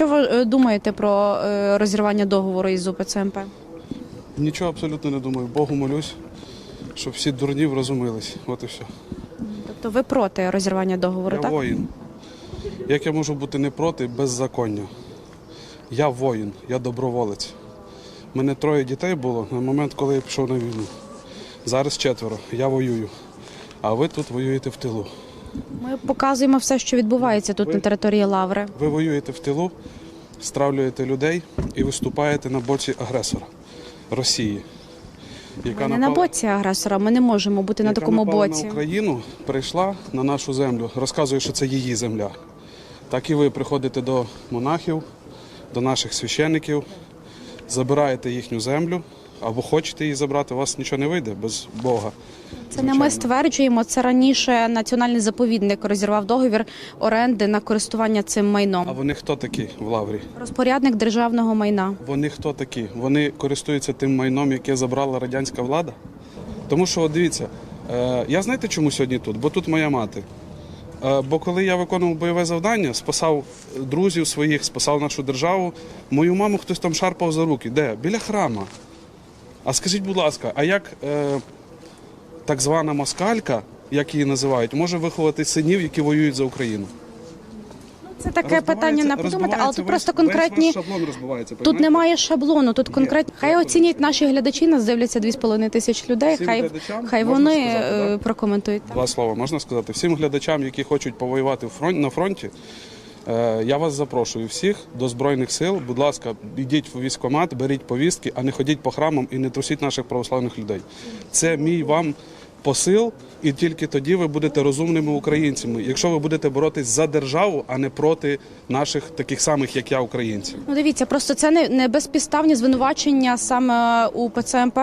Що ви е, думаєте про е, розірвання договору із УПЦ МП? Нічого абсолютно не думаю. Богу молюсь, щоб всі дурні врозумились. От і все. Тобто ви проти розірвання договору, Я так? воїн. Як я можу бути не проти беззаконня? Я воїн, я доброволець. У мене троє дітей було на момент, коли я пішов на війну. Зараз четверо. Я воюю. А ви тут воюєте в тилу. Ми показуємо все, що відбувається тут Ви- на території Лаври. Ви воюєте в тилу, стравлюєте людей і виступаєте на боці агресора Росії. Ми не на боці агресора, ми не можемо бути на такому напала боці. на Україну, прийшла на нашу землю, розказує, що це її земля. Так і ви приходите до монахів, до наших священників, забираєте їхню землю або хочете її забрати, у вас нічого не вийде без Бога. Це не ми стверджуємо. Це раніше національний заповідник розірвав договір оренди на користування цим майном. А вони хто такі в Лаврі? Розпорядник державного майна. Вони хто такі? Вони користуються тим майном, яке забрала радянська влада? Тому що, от дивіться, е, я знаєте, чому сьогодні тут? Бо тут моя мати. Е, бо коли я виконував бойове завдання, спасав друзів своїх, спасав нашу державу, мою маму хтось там шарпав за руки. Де? Біля храма. А скажіть, будь ласка, а як е, так звана москалька, як її називають, може виховати синів, які воюють за Україну? Це таке питання не подумати, але тут просто конкретні. Шаблон розбивається. Тут немає шаблону, тут конкретні. Хай оцінять наші глядачі. Нас дивляться 2,5 тисячі людей. Всім Хай хай вони сказати, е, прокоментують. Два слова можна сказати. Всім глядачам, які хочуть повоювати на фронті, я вас запрошую всіх до Збройних сил. Будь ласка, йдіть в військкомат, беріть повістки, а не ходіть по храмам і не трусіть наших православних людей. Це мій вам посил, і тільки тоді ви будете розумними українцями, якщо ви будете боротись за державу, а не проти наших таких самих, як я, українців. Ну дивіться, просто це не, не безпідставні звинувачення саме у ПЦМП,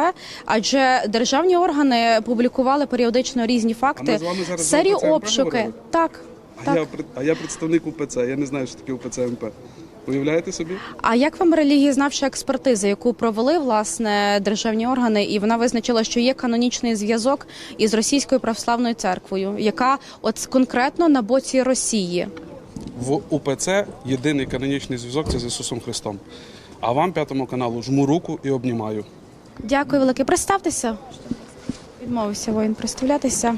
адже державні органи публікували періодично різні А факти, ми з вами зараз за УПЦ обшуки. говорили? Так. А я, а я представник УПЦ, я не знаю, що таке УПЦ МП. Уявляєте собі? А як вам релігієзнавча експертиза, яку провели власне державні органи, і вона визначила, що є канонічний зв'язок із російською православною церквою, яка от конкретно на боці Росії? В УПЦ єдиний канонічний зв'язок це з Ісусом Христом. А вам, п'ятому каналу, жму руку і обнімаю. Дякую велике. Представтеся. Відмовився воїн представлятися.